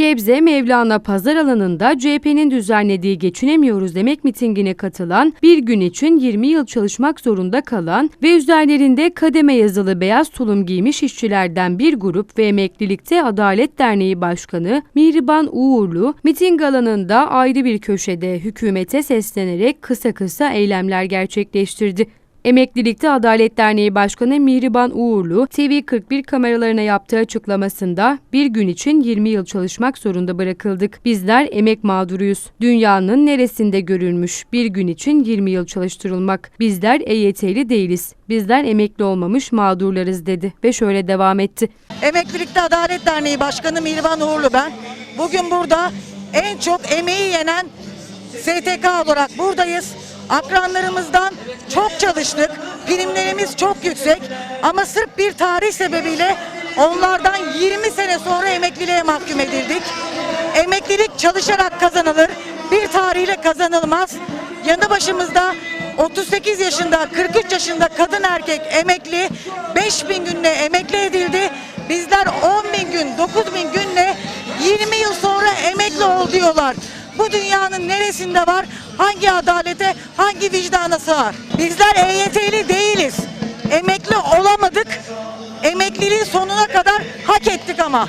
Gebze Mevlana Pazar alanında CHP'nin düzenlediği Geçinemiyoruz demek mitingine katılan, bir gün için 20 yıl çalışmak zorunda kalan ve üzerlerinde kademe yazılı beyaz tulum giymiş işçilerden bir grup ve Emeklilikte Adalet Derneği Başkanı Mihriban Uğurlu, miting alanında ayrı bir köşede hükümete seslenerek kısa kısa eylemler gerçekleştirdi. Emeklilikte Adalet Derneği Başkanı Mihriban Uğurlu, TV41 kameralarına yaptığı açıklamasında bir gün için 20 yıl çalışmak zorunda bırakıldık. Bizler emek mağduruyuz. Dünyanın neresinde görülmüş bir gün için 20 yıl çalıştırılmak. Bizler EYT'li değiliz. Bizler emekli olmamış mağdurlarız dedi ve şöyle devam etti. Emeklilikte Adalet Derneği Başkanı Mirvan Uğurlu ben. Bugün burada en çok emeği yenen STK olarak buradayız. Akranlarımızdan çok çalıştık. Primlerimiz çok yüksek. Ama sırf bir tarih sebebiyle onlardan 20 sene sonra emekliliğe mahkum edildik. Emeklilik çalışarak kazanılır. Bir tarihle kazanılmaz. Yanı başımızda 38 yaşında, 43 yaşında kadın erkek emekli 5000 günle emekli edildi. Bizler 10 bin gün, 9 bin günle 20 yıl sonra emekli ol diyorlar. Bu dünyanın neresinde var? Hangi adalete, hangi vicdana sığar? Bizler EYT'li değiliz. Emekli olamadık. Emekliliğin sonuna kadar hak ettik ama.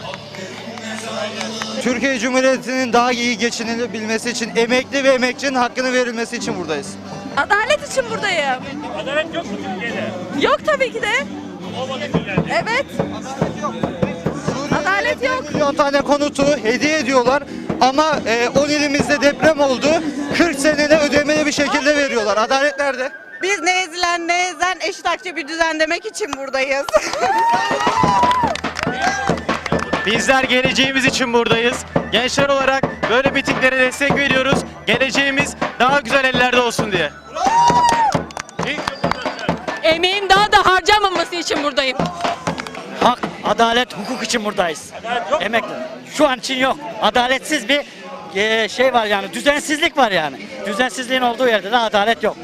Türkiye Cumhuriyeti'nin daha iyi geçinilebilmesi için emekli ve emekçinin hakkını verilmesi için buradayız. Adalet için buradayım. Adalet yok mu Türkiye'de? Yok tabii ki de. Olmadı. Evet. Adalet yok. Milyon tane konutu hediye ediyorlar ama e, 10 ilimizde deprem oldu. 40 senede ödemeli bir şekilde veriyorlar. Adalet nerede? Biz ne ezilen ne ezen eşit hakça bir düzen demek için buradayız. Bizler geleceğimiz için buradayız. Gençler olarak böyle mitinglere destek veriyoruz. Geleceğimiz daha güzel ellerde olsun diye. Emeğin daha da harcamaması için buradayım. Hak, adalet, hukuk için buradayız. Emekli. Şu an için yok. Adaletsiz bir e, şey var yani, düzensizlik var yani. Düzensizliğin olduğu yerde de adalet yok.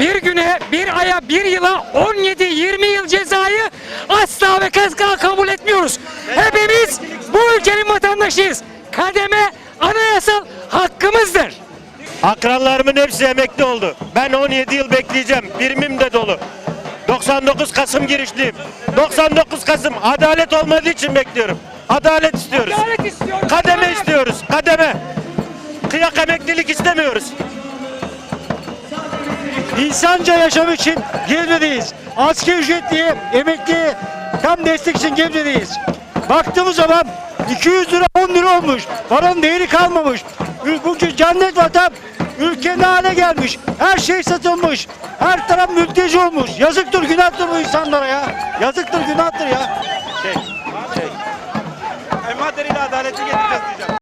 bir güne, bir aya, bir yıla 17-20 yıl cezayı asla ve kazga kabul etmiyoruz. Hepimiz bu ülkenin vatandaşıyız. Kademe anayasal hakkımızdır. Akranlarımın hepsi emekli oldu. Ben 17 yıl bekleyeceğim. Birimim de dolu. 99 Kasım girişliyim. 99 Kasım adalet olmadığı için bekliyorum. Adalet istiyoruz. Adalet istiyoruz. Kademe istiyoruz. Kademe. Kıyak emeklilik istemiyoruz. İnsanca yaşam için Gebze'deyiz. Asgari ücretli, emekli, tam destek için Gebze'deyiz. Baktığımız zaman 200 lira 10 lira olmuş. Paranın değeri kalmamış. Ül- Bu cennet vatan Ülke ne hale gelmiş? Her şey satılmış. Her taraf mülteci olmuş. Yazıktır, günahtır bu insanlara ya. Yazıktır, günahtır ya. Şey, şey. El adaleti getireceğiz diyeceğim.